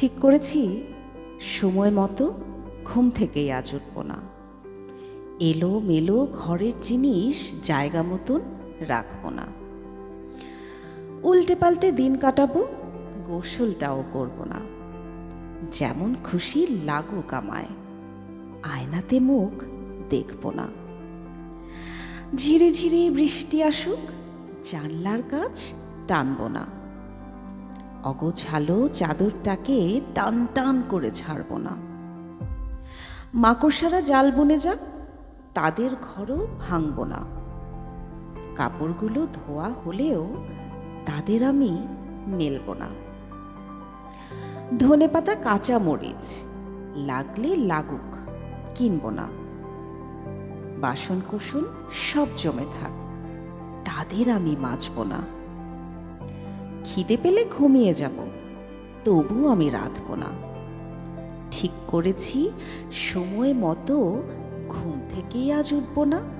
ঠিক করেছি? সময় মতো ঘুম থেকেই আজ উঠব না। এলো মেলো ঘরের জিনিস জায়গা মতন রাখব না। উল্টে পাল্টে দিন কাটাবো, গোসলটাও করব না। যেমন খুশি লাগুক আমায় আয়নাতে মুখ দেখব না। ঝিরে ঝিরে বৃষ্টি আসুক, জানলার কাজ টানব না। অগোছালো চাদরটাকে টান টান করে ছাড়ব না। মাকড়সারা জাল বনে যাক, তাদের ঘরও ভাঙব না। কাপড়গুলো ধোয়া হলেও তাদের আমি মেলব না। ধনে পাতা কাঁচা মরিচ লাগলে লাগুক, কিনব না। বাসন কোসন সব জমে থাক, তাদের আমি মাজব না। খিদে পেলে ঘুমিয়ে যাব। তবু আমি রাঁধব না। ঠিক করেছি, সময় মতো ঘুম থেকেই আজ উঠব না।